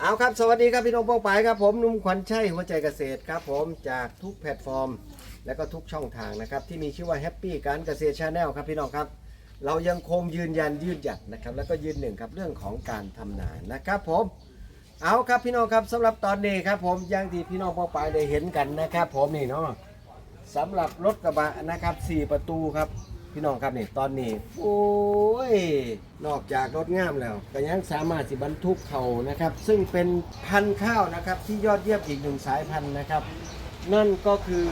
เอาครับ สวัสดีครับพี่น้องป้องปายครับผมนุ่มขวัญชัยหัวใจเกษตรครับผมจากทุกแพลตฟอร์ม และก็ทุกช่องทางนะครับ ที่มีชื่อว่าแฮปปี้การเกษตรชาแนลครับพี่น้องครับ เรายังคงยืนยันยืนหยัดนะครับ แล้วก็ยืนหนึ่งครับเรื่องของการทำนานะครับผมเอาครับพี่น้องครับสำหรับตอนนี้ครับผมอย่างที่พี่น้องป้องปายได้เห็นกันนะครับ ผมนี่เนาะสำหรับรถกระบะนะครับสี่ประตูครับ พี่น้องครับนี่ตอนนี้ โอ้ย นอกจากรถงามแล้วก็ยังสามารถสิบรรทุกเขานะครับ ซึ่งเป็นพันธุ์ข้าวนะครับที่ยอดเยี่ยมอีกหนึ่งสายพันธุ์นะครับ นั่นก็คือ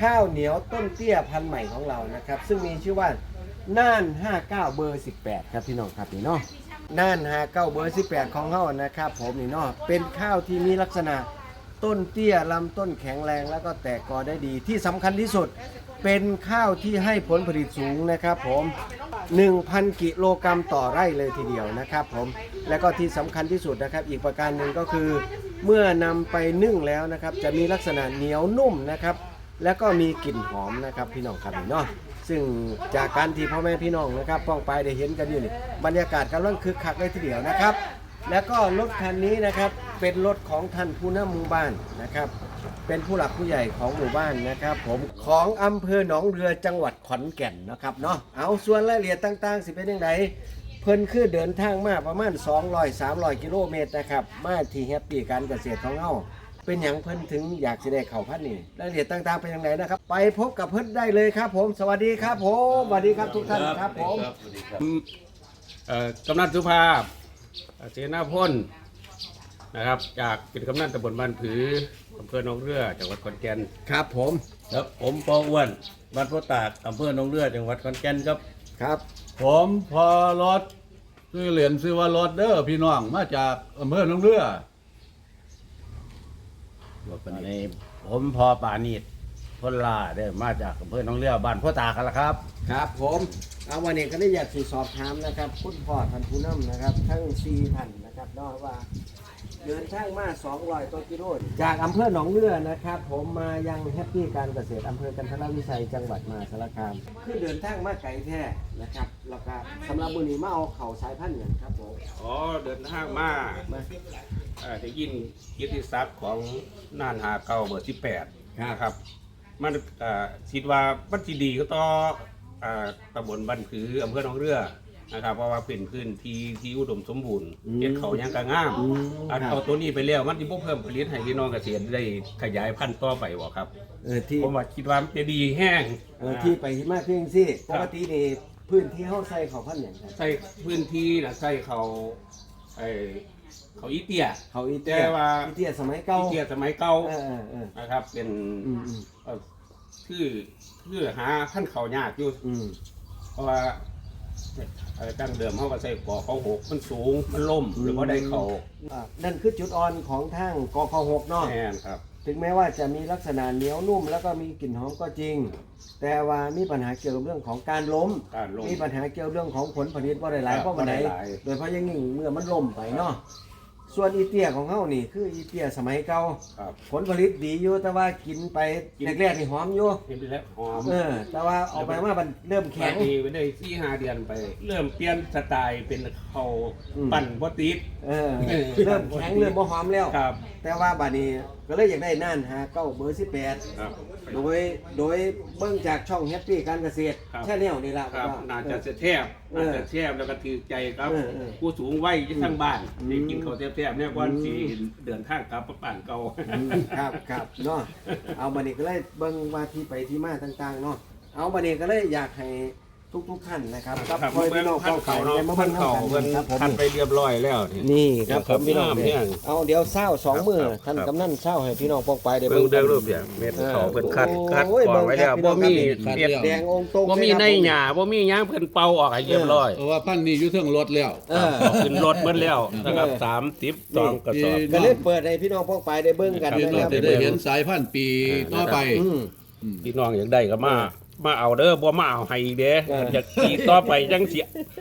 ข้าวเหนียวต้นเตี้ยพันธุ์ใหม่ของเรานะครับ ซึ่งมีชื่อว่าน่าน 59 เบอร์ 18 ครับพี่น้องครับนี่เนาะน่าน59เบอร์ 18 ของเขานะครับ ผมนี่เนาะเป็นข้าวที่มีลักษณะต้นเตี้ยลำต้นแข็งแรงแล้วก็แตกกอได้ดีที่สำคัญที่สุด เป็นข้าวที่ให้ผลผลิตสูงนะครับผม1,000 กิโลกรัมต่อไร่เลยทีเดียวนะครับผมและก็ที่สำคัญที่สุดนะครับ อีกประการหนึ่งก็คือ เมื่อนำไปนึ่งแล้วนะครับ จะมีลักษณะเหนียวนุ่มนะครับ แล้วก็มีกลิ่นหอมนะครับพี่น้องครับนี่เนาะซึ่งจากการที่พ่อแม่พี่น้องนะครับป้องไปได้เห็นกันอยู่นี่บรรยากาศกำลังคึกคักเลยทีเดียวนะครับ แล้วก็รถคันนี้นะครับเป็นรถของท่านผู้นำหมู่บ้านนะครับ เป็นผู้หลักผู้ใหญ่ของหมู่บ้านนะครับ ผมของอำเภอหนองเรือจังหวัดขอนแก่นนะครับเนาะเอาส่วนรายละเอียดต่างๆ สิเป็นยังไงเพิ่นคือเดินทางมาประมาณ 200 300 กิโลเมตรนะครับมาที่แฮปปี้การเกษตรของเฮาเป็นอย่างเพิ่นถึงอยากจะได้เข้าพันนี่รายละเอียดต่างๆเป็นยังไงนะครับ ไปพบกับเพิ่นได้เลยครับ ผม สวัสดีครับผมสวัสดีครับทุกท่านครับผม เอ่อกำนันสุภาพ เสนาพลนะครับ จากเป็นกำนันตำบลบ้านผืออำเภอหนองเรือจังหวัดขอนแก่นครับผมครับผมปออ้วนบ้านพ่อตากอำเภอหนองเรือจังหวัดขอนแก่นครับ ครับผมพอรถซื้อเหรียญซื้อว่ารถเด้อพี่น้องมาจากอำเภอหนองเรือวันนี้ผมพอปานีด พลลาเด้อมาจากอำเภอหนองเรือบ้านพ่อตากกันละครับ ครับผมเอาวันนี้ก็ได้อยากสิสอบถามนะครับคุณพ่อท่านผู้นำนะครับ ทั้งสี่ท่านนะครับเนาะว่า เดินทางมา200ตัวกิโลจากอำเภอหนองเรือนะครับ ผมมายังแฮปปี้การเกษตรอำเภอกันทรวิชัยจังหวัดมหาสารคามคือเดินทางมาไกลแท้นะครับแล้วก็สำหรับบุรีมาเอาเข่าสายพันธุ์อย่างครับผมอ๋อเดินทางมามาเอ่อได้ยินเกียรติศัพท์ของน่านหาเก่าเบอร์ที่แปดนะครับ มันเอ่อคิดว่ามันสิดีก็ต่อเอ่อตำบลบ้านผืออำเภอหนองเรือนะครับเพราะว่าเป็นพื้นที่ที่อุดมสมบูรณ์เก็ดเขายังกระงามอืมอันครัเอาบตัวนี้ไปแล้วมันจะเพิ่มผลิตให้พี่น้องเกษตรได้ขยายพันธุ์ต่อไปบ่ครับ เออที่ผมว่าคิดว่ามันจะดีแห้งเออที่ไปที่มาเพียงสิปกตินี่พื้นที่เฮาใส่เขาพันธุ์อย่างครับใส่พื้นที่นะใส่เขาไอเขาอีเตีย เขาอีเตียแต่ว่า อีเตียสมัยเก่าอีเตียสมัยเก่าเออเออเออนะครับ เป็นอืมอืมเอ่อ คือคือหาพันธุ์เขายากอยู่อืมเพราะว่าเอ่อดั้งเดิมเขาก็ใส่ก่อเขาหกมันสูงมันล่มหรือว่าได้เขาอ่านั่นคือจุดอ่อนของทางกคหกเนาะ แน่นครับ ถึงแม้ว่าจะมีลักษณะเหนียวนุ่ม แล้วก็มีกลิ่นหอมก็จริง แต่ว่ามีปัญหาเกี่ยวกับเรื่องของการล้ม การลงมีปัญหาเกี่ยวเรื่องของผลผลิตว่าได้หลายครับเพราะมันไหนบ่ได้หลาย โดยเฉพาะอยังยิ่งเมื่อมันล่มไปเนาะ ส่วนอีเตียของเขานี่ คืออีเตียสมัยเก่าครับ ผลผลิตดีอยู่แต่ว่ากินไปกิน แรกๆนี่หอมอยู่เห็นไปแล้วหอมเออ แต่ว่าออกไปว่ามันเริ่มแข็แข็งงดีไปได้ที่ห้าเดือนไป เริ่มเปลี่ยนสไตล์เป็นเขาอืม ปั่นบอติดเออ เริ่มแข็งเริ่มบ่หอมแล้ว ครับ แต่ว่าบัดนี้ก็เลยอยากได้น่านหาเก้าเบอร์สิบแปดครับ โดยโดยเบื้องจากช่องแฮปปี้การเกษตรครับแค่แนวนี่ละครับว่าน่าจะเออแทบเออน่าจะแทบแล้วก็ถือใจครับ เออเออ ผู้สูงวัยที่ทั้งบ้านอืมได้กินข้าวแทบๆเนี่ยก่อนอืมสิเดินทางกลับบ้านเก่า อืมครับครับเนาะเอาบัดนี้ก็เลยเบิ่งว่าที่ไปที่มาต่างๆเนาะเอาบัดนี้ก็เลยอยากให้ ทุกๆท่านนะครับครับพ่อพี่น้องพันเฝ้าเขาเขาเนาะเนี่ยมาพัเบิ่นงเขาน้ำเพิ่กันนครับผมพันไปเรียบร้อยแล้วนี่ นี่ครับผมพี่น้องครับเนี่ยเอาเดี๋ยวเศร้าสองมือครับท่านครับ กำนันเศร้าให้พี่น้องปองไปได้เบิ่งกัเด้อรูปอย่างเม็ดเขาเพิ่นคัดโอ้คัดยกรองไว้แล้วเบิ่บ่งครับมีพี่น้องเม็ดแดงองค์ตรงบ่มีเลยในครับหญ้าบ่มีหยังเพิ่นเป่าออกให้เรียบร้อยเพราะว่าพันธุ์นี้อยู่เทิงรถแล้ว เออขึ้นรถเบิดแล้วนะครับเออ30ซองกระสอบนี่ก็เลยเปิดให้พี่น้องปองไปได้เบิ่งกันพี่นะน้อคงรับจะได้เห็นสายพันธุ์ปีต่อไป อืม พี่น้องอยากได้ก็มา มาเอาเด้อบ่มาเอาให้อีกเด้เอออยากตีต่อไปจังสิ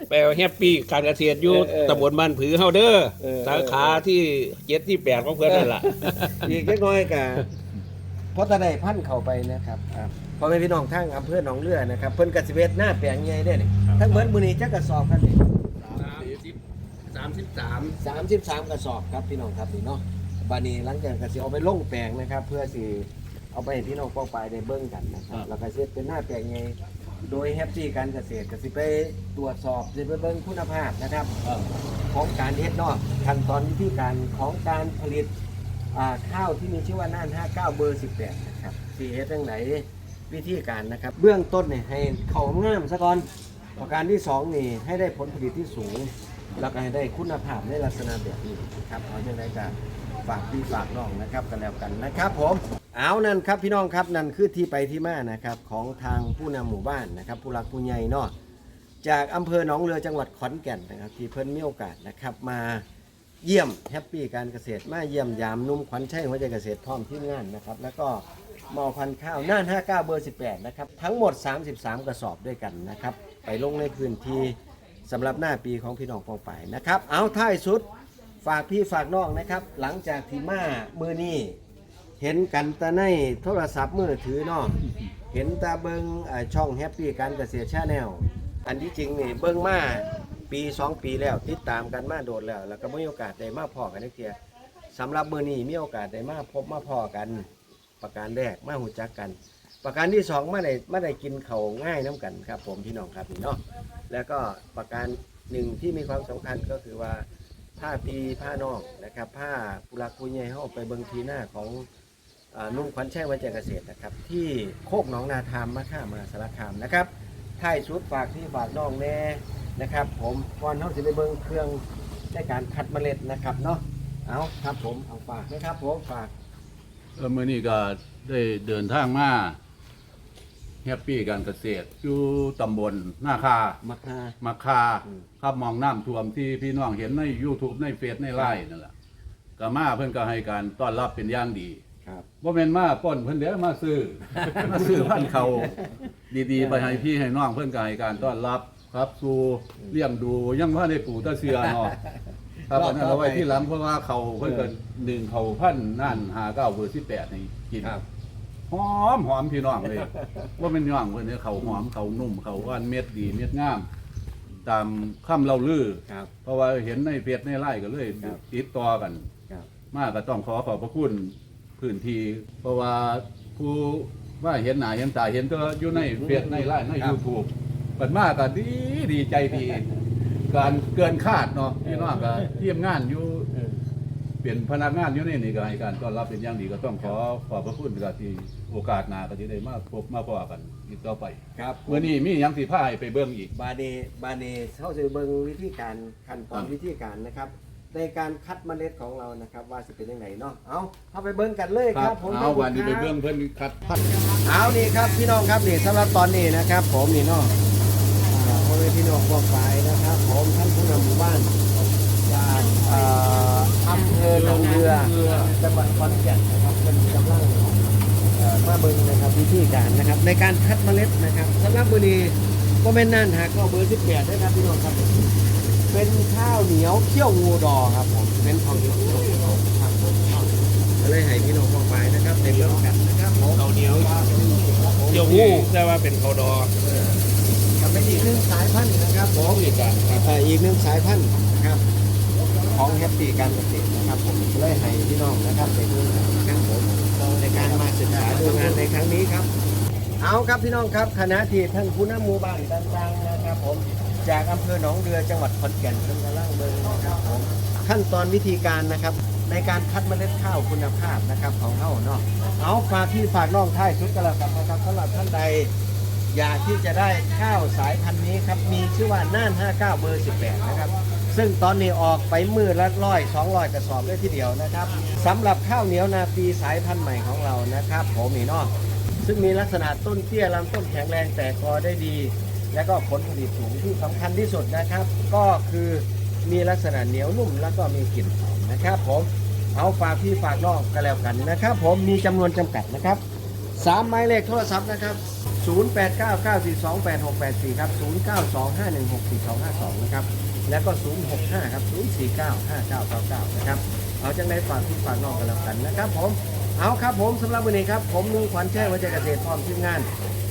ไปเอาแฮปปี้การเกษตรอยู่เออเออตำบลบ้านผือเฮาเด้อเออ สาขาที่7ที่8ของเพิ่นนั่นล่ะ อีกเล็กน้อยกะเพราะตะได้พันเข้าไปนะครับครับพอแม่พี่น้องทั้งอำเภอหนองเรือนะครับเพิ่นกสิเวทหน้าแปลงใหญ่เด้นี่ครับทั้งเบิดมื้อนี้จักกระสอบกันนี่30 33 33 กระสอบครับพี่น้องครับนี่เนาะบานี้หลังจากกสิเอาไปลงแปลงนะครับ เพื่อสิ เอาไปให้พี่น้องป้องปลายได้เบิ่งกันนะครับแล้วก็สิเป็นหน้าแปลงไงโดยแฮปปี้การเกษตรก็สิไปตรวจสอบสิไปเบิ่งคุณภาพนะครับของการเฮ็ดเนาะขั้นตอนวิธีการของการผลิตอ่าข้าวที่มีชื่อว่าน่าน 59 เบอร์ 18 นะครับสีเฮ็ดจังไหนวิธีการนะครับ เบื้องต้นเนี่ยให้เขางามซะก่อนประการที่ 2 นี่ให้ได้ผลผลิตที่สูง แล้วก็ให้ได้คุณภาพในลักษณะแบบนี้ครับเอาจังไดก็ ฝากพี่ฝากน้องนะครับกันแล้วกันนะครับ ผมเอานั่นครับพี่น้องครับนั่นคือที่ไปที่มานะครับของทางผู้นำหมู่บ้านนะครับ ผู้หลักผู้ใหญ่เนาะจากอำเภอหนองเรือจังหวัดขอนแก่นนะครับ ที่เพิ่นมีโอกาสนะครับมาเยี่ยมแฮปปี้การเกษตรมาเยี่ยมยามนุ่มขวัญชัยหัวใจเกษตรพร้อมที่งานนะครับ แล้วก็มอพันข้าวน่าน 59 เบอร์ 18 นะครับ ทั้งหมด 33 กระสอบด้วยกันนะครับ ไปลงในพื้นที่สำหรับหน้าปีของพี่น้องปองไปายนะครับ เอาท้ายสุด ฝากพี่ฝากน้องนะครับ หลังจากที่มามือนี้เห็นกันตาในโทรศัพท์มือถือเนาะเห็นตาเบิงเอ่อช่องแฮปปี้การเกษตรชาแนลอันที่จริงนี่เบิงมาปีสองปีแล้วติดตามกันมาโดดแล้ว แล้วก็มีโอกาสได้มาพอกันนักเทียสำหรับมือนี้มีโอกาสได้มาพบมาพอกัน ประการแรกมาหูจักกัน ประการที่สองมาได้มาได้กินเขาวง่ายน้กันครับ ผมพี่น้องครับพี่เนาะแล้วก็ประการหนึ่งที่มีความสำคัญก็คือว่า ผ้าปีผ้านอกนะครับผ้าปุรักผู้ใหญ่เข้าไปเบิงทีหน้าของอ่านุ่มขวัญชัยวัจเกษตรนะครับ ที่โคกหนองนาทามมาข้ามาสารคามนะครับท้ายชุดฝากที่ฝากน้องแน่นะครับ ผมก่อนเขาจะไปเบิงเครื่องในการคัดเมล็ดนะครับเนาะเอาครับผมเอาฝากนะครับผมฝากเออมื่อนี้ก็ได้เดินทางมา ฮปปี้การเกษตรอยู่ตำบลหน้าคามักนามาคาอืม ครับมองน้ำท่วมที่พี่น้องเห็นใน YouTube ในเฟซในไลน์นั่นแหละก็มาเพิ่นก็ให้การต้อนรับเป็นอย่างดีครับว่าแม่นมาป้นเพิ่นเดี๋ยวมาซื้อ มาซื้อพันธุ์เขาดีๆ ไปให้พี่ให้น้องเพิ่นก็ให้การต้อนรับครับสู่เลี้ยงดูยังว่าได้ปลูกตะเสือเนาะครับอันนั้นเอาไว้ที่หลังเพราะว่าเขาเพิ่นก็หนึ่งเขาพันธุ์นั่นหาเก้าเบอร์สิบแปดนี่กิน ครับ หอมหอมพี่น้องเลย ว่าเป็นย่องเพิ่นเนี่ยเขาหอมเขานุ่มเขาว่านเม็ดดีเม็ดงาม ตามคำเล่าลือ ครับ เพราะว่าเห็นในเฟซในไลน์ก็เลยครับติดต่อกัน ครับ มากก็ต้องขอขอบพระคุณพื้นที่เพราะว่าผู้ว่าเห็นหน้าเห็นตาเห็นก็อยู่ในเฟซในไลน์ในครับ ยูทูบเปิดมากก็ดีดีใจดี การเกินคาดเนาะพี่น้องก็เทียมงานอยู่ เออ เป็นพนักงานอยู่ในนี่ก็ให้การต้อนรับเป็นอย่างดีก็ต้องขอขอบพระคุณกับที่โอกาสหน้าก็จะได้มาพบมาพอกันอีกต่อไปครับเมื่อนี้มีหยังสิพาให้ไปเบิ่งอีก บาเนบาเนเขาจะเบิ่งวิธีการขั้นตอนครับวิธีการนะครับ ในการคัดเมล็ดของเรานะครับ ว่าสิเป็นยังไงเนาะเอาเข้าไปเบิ่งกันเลยครับผมเอาวันนี้ไปเบิ่งเพิ่นคัดพันธุ์เอานี่ครับพี่น้องครับนี่สำหรับตอนนี้นะครับ ผมนี่เนาะอ่าพ่อแม่พี่น้องพวกไปนะครับ ผมท่านผู้นำหมู่บ้านจากเอ่อ อำเภอหนองเรือจังหวัดขอนแก่นนะครับเป็นกำลังเอ่อมาเบิ่งนะครับวิธีการนะครับ ในการคัดเมล็ดนะครับสำหรับมือนี้ก็เป็นนั่นหากก็เบอร์สิบแปดด้วยครับพี่น้องครับ เป็นข้าวเหนียวเคี่ยวงูดอครับผมเป็นข้าวเหนียวเคี่ยวงูดอครับผมก็เลยให้พี่น้องพวกไปนะครับในเรื่องกันนะครับผมเขาเหนียวเกี่ยวหูแต่ว่าเป็นเขาดอกับเป็นอีกหนึ่งสายพันธุ์นะครับผมอีกอะเอ่ออีกหนึ่งสายพันธุ์นะครับ ของแฮปปี้การเกษตรนะครับผมเลยให้พี่น้องนะครับในเรื่องครับผมในการมาศึกษาดูงานในครั้งนี้ครับ เอาครับพี่น้องครับคณะที่ท่านผู้นำหมู่บ้านต่างๆนะครับผมจากอำเภอหนองเรือจังหวัดขอนแก่นเพิ่งกำลังเบิ่งนะครับผมขั้นตอนวิธีการนะครับในการคัดเมล็ดข้าวคุณภาพนะครับของเขาเนาะเอาฝากที่ฝากน้องท้ายสุดกันแล้วกันนะครับสำหรับท่านใดอยากที่จะได้ข้าวสายพันธุ์นี้ครับมีชื่อว่าน่าน 59 เบอร์ 18 นะครับ ซึ่งตอนนี้ออกไปมือละร้อยสองร้อยกระสอบได้ทีเดียวนะครับสำหรับข้าวเหนียวนาปีสายพันธุ์ใหม่ของเรานะครับ ผมนี่เนาะซึ่งมีลักษณะต้นเตี้ยลำต้นแข็งแรงแต่กอได้ดี และก็ผลผลิตสูงที่สำคัญที่สุดนะครับ ก็คือมีลักษณะเหนียวนุ่มแล้วก็มีกลิ่นหอมนะครับ ผมเอาฝากพี่ฝากน้องกันแล้วกันนะครับ ผมมีจำนวนจำกัดนะครับสามหมายเลขโทรศัพท์นะครับ0899428684 ครับ 0925164252 นะครับ แล้วก็ 065 ครับ 0495999 นะครับ เอาจังได้ฝากที่ฝากน้องกันแล้วกันนะครับผม เอาครับผมสำหรับวันนี้ครับ ผมลุงขวัญแช่วัจเกษตรพร้อมทีมงาน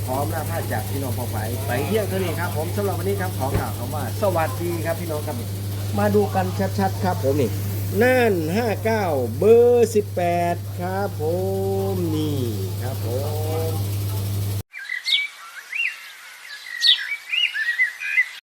พร้อมลาพาจากพี่น้องพอไปไปเที่ยงเท่านี้ครับผมสำหรับวันนี้ครับขอกล่าวคำว่า สวัสดีครับพี่น้องครับ มาดูกันชัดๆครับผมนี่น่าน 59 เบอร์ 18 ครับผม นี่ครับผม